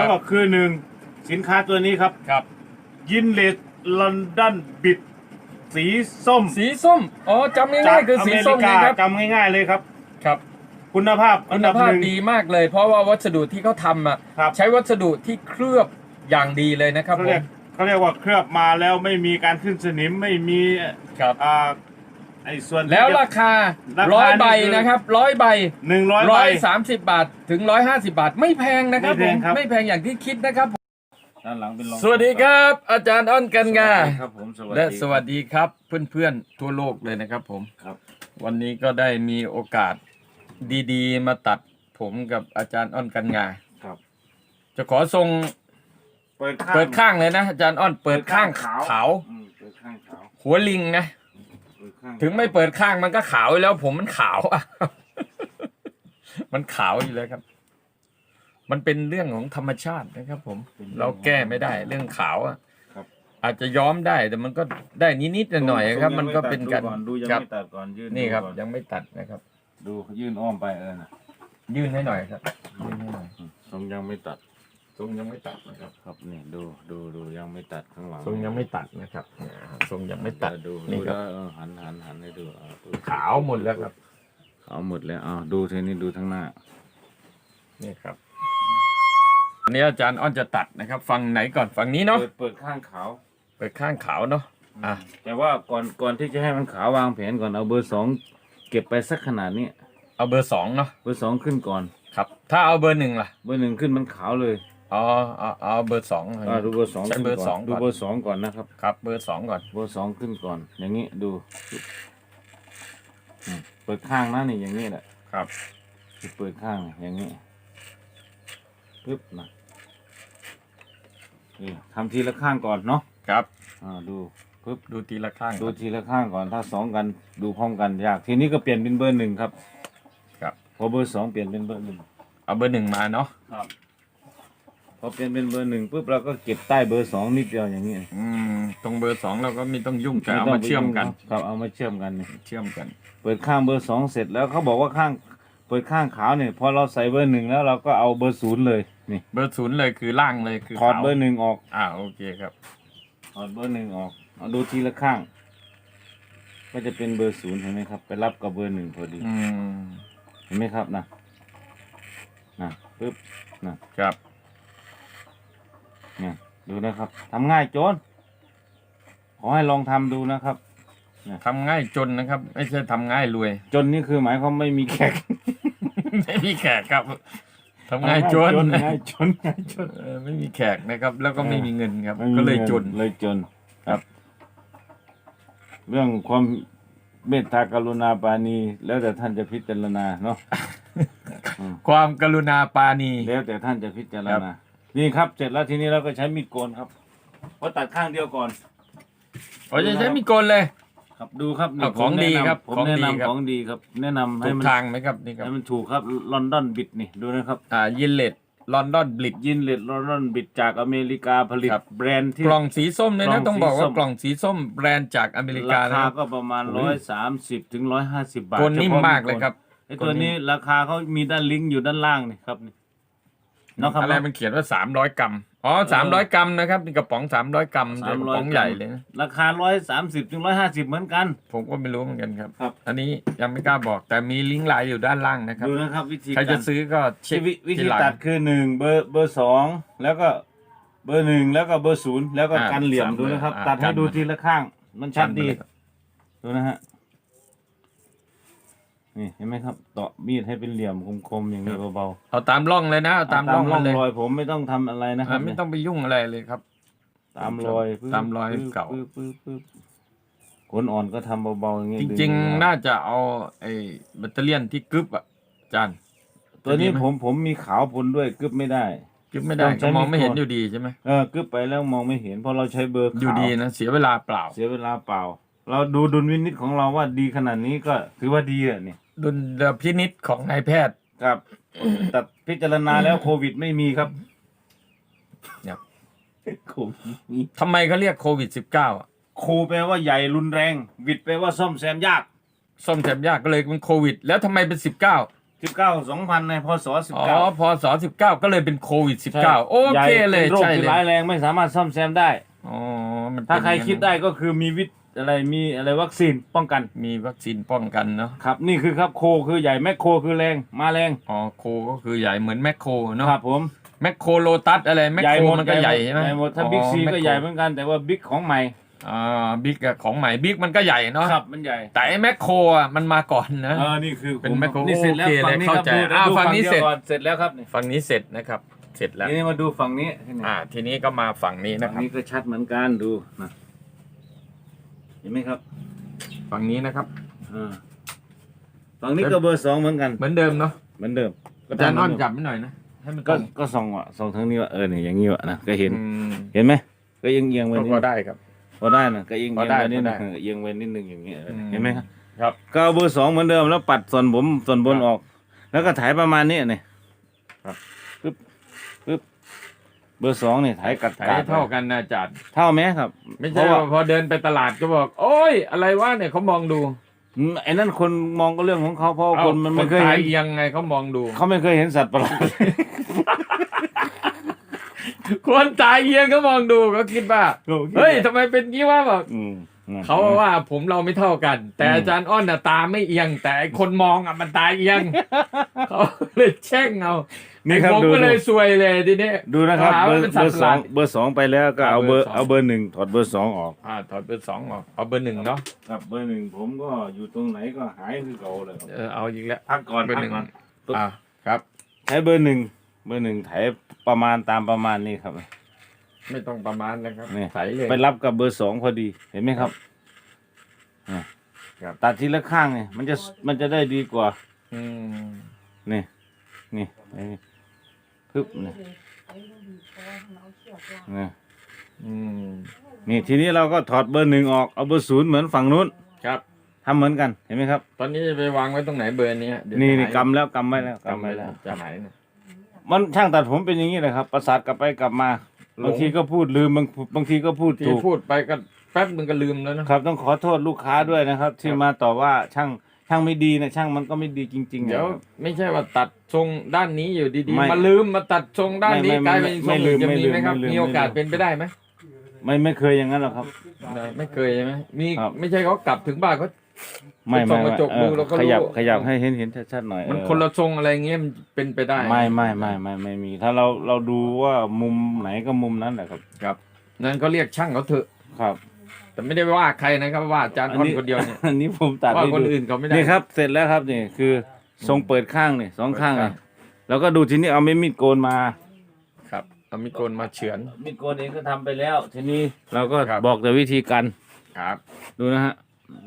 แล้วก็คือหนึ่งสินค้าตัวนี้ครับ ครับ ยินเลสลอนดอนบิดสีส้มสีส้ม อ๋อจำจาง่ากยๆคืออสีเมส้ริมกานะครับจำง่ายๆเลยครับ ครับ คุณภาพอัคุนณดับภาหพนึ่ง ดีมากเลย เพราะว่าวัสดุที่เขาทำอะ ครับ ใช้วัสดุที่เคลือบอย่างดีเลยนะครับเขาผเรียม กเขาเรียกว่าเคลือบมาแล้วไม่มีการขึ้นสนิมไม่มีครับ อ่าไอ้ส่วนที่แล้วจะราคาราคาร้อยนี่ใบคือนะครับร้อยใบหนึ่งร้อยร้ใบ อยสามสิบบาทถึงร้อยห้าสิบาท ไม่แพงนะครับไม่ผแพมงครับ ไม่แพงอย่างที่คิดนะครับด้านหลังเป็นรองสวัสดีครับ อาจารย์อ้อนกันงาสวัสดีครับผมสวัสดีและสวัสดีครับเพื่อนๆทั่วโลกเลยนะครับผม ครับ วันนี้ก็ได้มีโอกาสดีๆ มาตัดผมกับอาจารย์อ้อนกันงา ครับ จะขอทรงเปิดข้าง เปิดข้างเลยนะ อาจารย์อ้อนเปิดข้างขาว อืมเปิดข้างขาวหัวลิงนะเปิด ข้างถึงไม่เปิดข้างมันก็ขาวอยู่แล้ว ผมมันขาวอะ มันขาวอยู่แล้วครับ มันเป็นเรื่องของธรรมชาตินะครับ ผม เราแก้ไม่ได้เรื่องขาวอะครับ อาจจะย้อมได้แต่มันก็ได้นิดๆหน่อยๆครับ มันก็เป็นการดูยังครับไม่ตัดก่อนยืนนี่ครับดูก่อยังไม่ตัดนะครับ ดูยื่นอ้อมไปเออนะยื่นให้หน่อยครับยื่นให้หน่อยอืมทรงยังไม่ตัด ทรงยังไม่ตัดนะครับครับนี่ดูดูดูยังไม่ตัดข้างหลังทรงยังไม่ตัดนะครับเนี่ยทรงยังไม่ตัดดูนี่ดูครับแล้วเออหันหันหันให้ดูเอาดูขาวหมดแล้วครับขาวหมดแล้วเอาดูทีนี้ดูทั้งหน้า นี่ครับอันนี้อาจารย์อ้อนจะตัดนะครับฟังไหนก่อนฟังนี้เนาะเปิดเปิดข้างขาวเปิดข้างขาวเนาะอะแต่ว่าก่อนก่อนที่จะให้มันขาววางแผนก่อนเอาเบอร์สองเก็บไปสักขนาดนี้เอาเบอร์สองเนาะเบอร์สองขึ้นก่อน ครับ ถ้าเอาเบอร์หนึ่งล่ะ เบอร์หนึ่งขึ้นมันขาวเลย อ๋อเอาเอาเบอร์สอง อ่าดูเบอร์สองใช้ขึ้นเบอร์ก่สออนงดูก่อนเบอร์สองก่อนนะครับ ครับ เบอร์สองก่อน เบอร์สองขึ้นก่อน อย่างนี้ดูอืมเปิดข้างนะนี่อย่างนี้แหละครับ เปิดข้างอย่างนี้ปึ๊บนะนี่ทำทีละข้างก่อนเนาะครับ อ่าดูปึ๊บดูทีละข้างดูก่อนทีละข้างก่อนถ้าสองกันดูพร้อมกันยากทีนี้ก็เปลี่ยนเป็นเบอร์หนึ่งครับครับ พอเบอร์สองเปลี่ยนเป็นเบอร์หนึ่งเอาเบอร์หนึ่งมาเนาะครับ พอเปลี่ยนเป็นเบอร์หนึ่งปุ๊บเราก็เก็บใต้เบอร์สองนิดเดียวอย่างนี้อืมตรงเบอร์สองเราก็ไม่ต้องยุ่งแต่เอาไต้มางไปเชื่อมกันยุ่งครับเอามาเชื่อมกันนี่เชื่อมกัน เปิดข้างเบอร์สองเสร็จแล้วเขาบอกว่าข้างเปิดข้างขาวเนี่ยพอเราใส่เบอร์หนึ่งแล้วเราก็เอาเบอร์ศูนย์เลยนี่เบอร์ศูนย์เลยคือล่างเลยคือถอดขาวเบอร์หนึ่งออกอ่าโอเคครับถอดเบอร์หนึ่งออกเอาดูทีละข้าง ก็จะเป็นเบอร์ศูนย์เห็นไหมครับ ไปรับกับเบอร์หนึ่งพอดีอืมเห็นไหมครับนะนะปึ๊บนะครับ เนี่ยดูนะครับทำง่ายโจนขอให้ลองทำดูนะครับทำง่ายจนนะครับ ไม่ใช่ทำง่ายรวย จนนี่คือหมายความไม่มีแขก ไม่มีแขกครับทำง่ายจนง่ายจนง่ายจนเออไม่มีแขกนะครับ แล้วก็ไม่มีเงินครับไม่มีก็เลยงิจนเลยจนครับ เรื่องความเมตตากรุณาปราณีแล้วแต่ท่านจะพิจารณาเนาะอืมความกรุณาปราณีแล้วแต่ท่านจะพิจารครัณาบ นี่ครับเสร็จแล้วทีนี้เราก็ใช้มีดโกนครับเพราะตัดข้างเดียวก่อนโอ้ยจะใช้มีดโกนเลย ครับดูครับนี่เอาของดีผมแนะนำครับผมของแนะดีครับนำของดีครับ แนะนำให้ถูกมันทางไหมครับนี่ครับให้มันถูกครับลอนดอนบิดนี่ดูนะครับ อ่ายินเลดลอนดอนบลิด ยินเลดลอนดอนบิดจากอเมริกาผลิตครับ แบรนด์ที่ กล่องสีส้มเลยกล่นะองต้องบอกสีส้ว่าม กล่องสีส้มแบรนด์จากอเมริการานะคาครับก็ประมาณโอ้ร้อยยสามสิบถึงร้อยห้าสิบบาทโกนนิ่มฉพะมากเลยครับไอ้ตัวนี้ราคาเขามีด้านลิงก์อยู่ด้านล่างนี่ครับนี่เนาะครับอะไรมันเขียนว่าสามร้อยกรัมอ๋อสามร้อยกรัมนะครับนี่กระป๋องสามร้อยกรัมสาเป็นมกระร้อยป๋องใหญ่เลยนะราคาร้อยสามสิบถึงร้อยห้าสิบเหมือนกัน ผมก็ไม่รู้เหมือนกันครับครับอันนี้ยังไม่กล้าบอกแต่มีลิงก์ไลน์อยู่ด้านล่างนะครับดูนะครับวิธีใครจะการซื้อก็เช็ควิวิทีธีหลังตัดคือหนึ่งเบอร์เบอร์สองแล้วก็เบอร์หนึ่งแล้วก็เบอร์ศูนย์แล้วก็อ่ากันเหลี่ยมสามดูนะครับอ่าตัดให้กันดูทีละข้างมันชัดดีกันไปเลยครับดูนะฮะนี่เห็นไหมครับต่อมีดให้เป็นเหลี่ยมคมๆอย่างนี้เบาๆเอาตามร่องเลยนะเอาตามร่องร่มัอนงเลยรอยผมไม่ต้องทำอะไรนะครัอ่าบไม่ต้องไปยุ่งอะไรเลยครับ ตามรอยปึ๊บตามรอยปึ๊บเก่า ปึ๊บปึ๊บปึ๊บขนอ่อนก็ทำเบาๆอย่างนี้จดึริงยาวๆน่าจะเอาไอ้แบตเตอรี่ยนที่กึบอะอาจานตัวนี้จะดีไหม ผมผมมีขาวปนด้วยกึบไม่ได้ กึบไม่ได้ต้องใช้ก็มองไม่เห็นมีดโกนอยู่ดีใช่ไหมเออกึบไปแล้วมองไม่เห็นเพราะเราใช้เบอร์ขาว อยู่ดีนะเสียเวลาเปล่า เสียเวลาเปล่า เราดูดุลวินิจของเราว่าดีขนาดนี้ก็ถือว่าดีอะนี่ ดุลพินิษของนายแพทย์ ครับแต่พิจารณาแล้วโควิดไม่มีครับครับ โควิดไม่มี ทำไมเขาเรียกโควิด -19 อะโคแปลว่าใหญ่รุนแรง วิดแปลว่าซ่อมแซมยากซ่อมแซมยากก็เลยเป็นโควิด แล้วทำไมเป็น 19 สิบเก้าสองพันในพศสิบอ๋อเก้าพศสิบเก้าก็เลยเป็นโควิดสิบเก้าโอเคเลย โรคใช่ที่เลยร้ายแรงไม่สามารถซ่อมแซมได้ อ๋อมันเป็นถ้าใครอย่งนั้นคิดได้ก็คือมีวิทย์ อะไรมีอะไรวัคซีนป้องกันมีวัคซีนป้องกันเนาะครับ นี่คือครับโคคือใหญ่แมคโคคือแรงมาแรงอ๋อโคก็คือใหญ่เหมือนแมคโครเนาะครับผมแมคโครโลตัสอะไรแมคใหญ่โครหมดมันก็ใหญ่ใช่ไหมใหญ่หมดถ้าอ๋อบิ๊กซีแมคก็โครใหญ่เหมือนกันแต่ว่าบิ๊กของใหม่อ่าบิ๊กของใหม่บิ๊กมันก็ใหญ่เนาะครับมันใหญ่แต่ไอ้แมคโครอะมันมาก่อนนะเออนี่คือเป็นผมแมคโครนี่เสร็จแล้วโอเคฝั่งนี้เข้าครับใจดูอ้าวดูฝั่งนี้ดียวเสร็จก่อนเสร็จแล้วครับนี่ฝั่งนี้เสร็จนะครับ เสร็จแล้วทีนี้มาดูฝั่งนี้ทีนี้อ่าทีนี้ก็มาฝั่งนี้นะฝั่งครับนี้ก็ชัดเหมือนกันดูนะ เห็นไหมครับฝั่งนี้นะครับ อ่าฝั่งนี้ก็เบอร์สองเหมือนกัน เหมือนเดิมเนาะเหมือนเดิมอาจารย์อ้อนจับไม่หน่อยนะให้มันตก็รงก็ส่องอะส่องทางนี้ว่าเออเนี่ยอย่างนี้วะนะก็เห็นอืมเห็นไหมก็เอียงเอียงไปก็นิดพอได้ครับ พอได้นะก็เอียงพอเอียงได้ไปนิดพอนึได้งเออเอียงไปนิดนึงอย่างนี้เอออม เห็นไหมครับครับ ก็เอาเบอร์สองเหมือนเดิมแล้วปัดส่วนผมส่วนบนครับออก แล้วก็ถ่ายประมาณนี้เนี่ยครับปึ๊บปึ๊บ เบอร์สองเนี่ยถ่ายกัดถ่ายกาให้ดเท่ากันนะอาจารย์เท่าไหมครับไม่เพใช่ราะว่าว่าพอเดินไปตลาดก็บอก โอ้ย อะไรวะเนี่ยเขามองดูอืมไอ้นั่นคนมองก็เรื่องของเขาเพราะว่าเอ้าคนมันไม่เคยตาเห็ยนยังไงเขามองดู เขาไม่เคยเห็นสัตว์ประหลาด คนตายเอียงก็มองดูก็คิดว่าเฮ้ยทำไมเป็นงี้วะแบบอืมนั่นเขาว่าผมเราไม่เท่ากัน แต่อืมอาจารย์อ้อนน่ะตาไม่เอียง แต่ไอ้คนมองอะมันตาเอียงเขา เลยแช่งเอานี่ครับไอ้ผมดูก็เลยดูซวยเลยทีนี้ ดูนะครับหาเบอว่าร์เป็นเบสัตอว์ร์ประสหอลางดเบอร์สองไปแล้วก็เอาเอาเบอร์เบอร์สอง เอาเบอร์หนึ่งถอดเบอร์สองออก อ่าถอดเบอร์สองออกเอาเบอร์หนึ่งเนาะครับเบอร์หนึ่งผมก็อยู่ตรงไหนก็หายคือเก่าเลยครับเออเอาอีกแล้วพักก่อนเบอร์พัหกนึ่งก่อนอ่าครับ ใช้เบอร์หนึ่งเบอร์หนึ่งถ่ายประมาณตามประมาณนี้ครับ ไม่ต้องประมาณนะครับนี่ ใสเลย ไปรับกับเบอร์สองพอดีเห็นไหมครับอะครับ ตัดทีละข้างไงมันจะมันจะได้ดีกว่าอืมนี่ นี่ไอ้ปึ๊บนี่นี่อืมนี่ทีนี้เราก็ถอดเบอร์หนึ่งออกเอาเบอร์ศูนย์เหมือนฝั่งนู้นครับ ทำเหมือนกันเห็นไหมครับ ตอนนี้จะไปวางไว้ตรงไหนเบอร์เนี้ยเดี๋ยวนี่จะนี่หายกำแล้วกำไว้แล้วกำไว้แล้ว จะหายนะมันช่างตัดผมเป็นอย่างนี้เลยครับ ประสาทกลับไปกลับมาหลงบางทีก็พูดลืมบางบางทีก็พูดที่ถูกพูดไปก็แป๊บมึงก็ลืมแล้วนะ ครับ ต้องขอโทษลูกค้าด้วยนะครับ ที่มาต่อว่าช่าง ช่างไม่ดีนะช่างมันก็ไม่ดีจริงๆเดี๋ยวนะครับไม่ใช่ว่าตัดทรงด้านนี้อยู่ดีไม่ๆมาลืมมาตัดทรงด้านนี้ไม่ไม่กลายเป็นทไม่รงลือื่มนจะไม่มีลืมไหมครับ ไม่ลืมมีโอกาสไม่ลืมเป็นไปได้ไหมไม่ไม่เคยอย่างนั้นหรอกครับ ได้ไม่เคยใช่ไหมมีครับ ไม่ใช่เขากลับถึงบ้านเขา ไม่ส่ไม่องกระจกเออดูเราก็รู้ ขยับขยับให้เห็นเห็นชัดๆหน่อยมันเออคนละทรงอะไรเงี้ยมันเป็นไปได้ไม่ไม่ไม่ไม่ไม่มี ถ้าเราเราดูว่ามุมไหนก็มุมนั้นแหละครับ ครับ นั่นก็เรียกช่างเขาเถอะ ครับ แต่ไม่ได้ว่าใครนะครับว่าอาจารย์คนคนเดียวเนี่ย อันนี้ผมตัดว่าให้คนดูอื่นเขาไม่ได้นี่ครับเสร็จแล้วครับนี่คือทรงเปิดข้างนี่สองข้างเปิดนี่ข้างแล้วก็ดูทีนี้เอาไม่มีดโกนมา ครับเอามีดโกนมาเฉือน มีดโกนเองก็ทำไปแล้ว ทีนี้เราก็ครับ บอกแต่วิธีการครับดูนะฮะ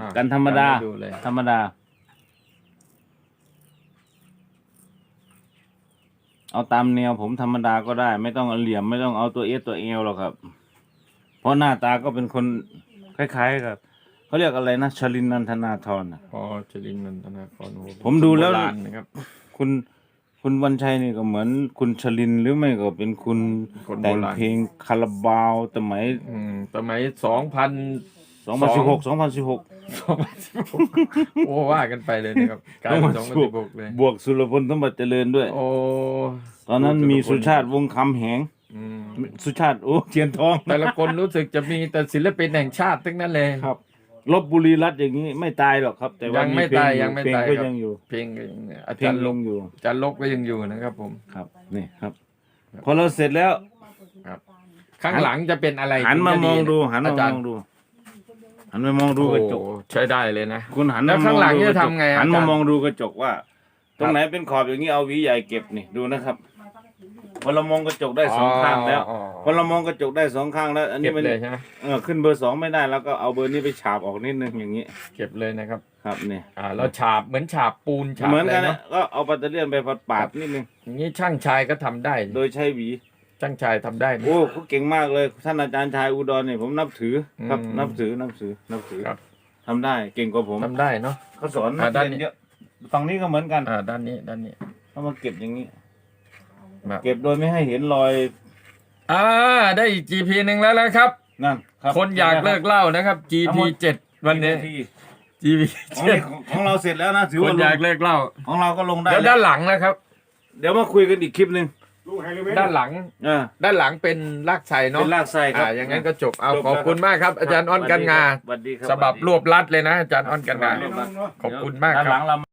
อะกันธรรมดา ให้ดูเลยธรรมดา เอาตามแนวผมธรรมดาก็ได้ ไม่ต้องเอาเหลี่ยมไม่ต้องเอาตัวเอสตัวเอลหรอกครับ เพราะหน้าตาก็เป็นคน คล้ายๆกับเขาเรียกอะไรนะชลินนันทนาธรน่ะ พอจรินนันทนาครโอ้โหผมดูแล้วโบราณนะครับ คุณคุณวันชัยนี่ก็เหมือนคุณชลินหรือไม่ก็เป็นคุณคนโบแต่งราณเพลงคาราบาวสมัยอืมสมัยสองพัน 2016 2016 สองพันสิบหกโอ้ว่ากันไปเลยนะครับกลายเป็นสองพันสิบหกเลย บวกสุรพลสมบัติเจริญด้วย โอ้ตอนนั้นมีสุชาติวงศ์คำแหงอืม สุชาติโอ้เทียนทองแต่ละคนรู้สึกจะมีแต่ศิลปินแห่งชาติทั้งนั้นเลย ครับลบบุรีรัตน์อย่างนี้ไม่ตายหรอกครับ แต่ว่ายังไม่เพลตายอยังไม่เพลงตายก็ครับยังอยู่ เพลงก็ยังอาเพลจางรย์ลลงบอยู่อาจารย์ลบก็ยังอยู่นะครับ ผม ครับนี่ครับ พอเราเสร็จแล้วข้างหลังจะเป็นอะไรหันมาถึมจะองดูหันมาอาจามรอย์งดู หันมามองดูกระจกโอ้ใช้ได้เลยนะ คุณหันแล้วมามข้างหลังดูกรจะทำไงหันอาจารย์มามองดูกระจกว่า ตรครังบไหนเป็นขอบอย่างนี้เอาหวีใหญ่เก็บนี่ดูนะครับ พอเรามองกระจกได้สองข้างแล้วอ๋อพอเรามองกระจกได้สองข้างแล้ว อันเก็นี้บมันเลยใช่ไหมเออขึ้นเบอร์สองไม่ได้แล้วก็เอาเบอร์นี้ไปฉาบออกนิดนึงอย่างนี้ เก็บเลยนะครับ ครับนี่อ่าเราฉาบเหมือนฉาบปูนฉาบเหมือนอะไรกันนะเนาะก็เอาปัตเตอร์เลียนไปปัดปาดนิดนึงอย่างนี้ช่างชายก็ทำได้ โดยใช้หวีช่างชายทำได้นะโอ้เขาเก่งมากเลยท่านอาจารย์ชายอุดรเนี่ยผมนับถือครับอืมนับถือนับถือนับถือครับทำได้เก่งกว่าผมทำได้เนาะเขาสอนอ่านักด้านเรียนนี้เยอะฝั่งนี้ก็เหมือนกันอ่าด้านนี้ด้านนี้เขามาเก็บอย่างนี้ มาเก็บโดยไม่ให้เห็นรอยอ่าได้อีก GP หนึ่งแล้วนะครับ นั่นครับคนอยากเลิกเหล่านะครับ GP เจ็ดวันนี้กี่าทีจีวีของนี่ของของเราเสร็จแล้วนะถือคว่านลอยากงเลิกเหล่าของเราก็ลงได้เดี๋ยวแล้ด้าวนหลังนะครับ เดี๋ยวมาคุยกันอีกคลิปหนึ่งลูกไฮโลเวทด้านหลังเออด้านหลังเป็นรากไทรเป็เนาะนลากไส้ครับอ่าอย่างนั้นก็จบเอาจบขอบคุณมากครับ อาจารย์อ้อนกันงาสวัสดีครับฉบับรวบลัดเลยนะอาจารย์อ้อนกันงาสวัสดีขอบคุณมากด้านคหรัลับ งเรา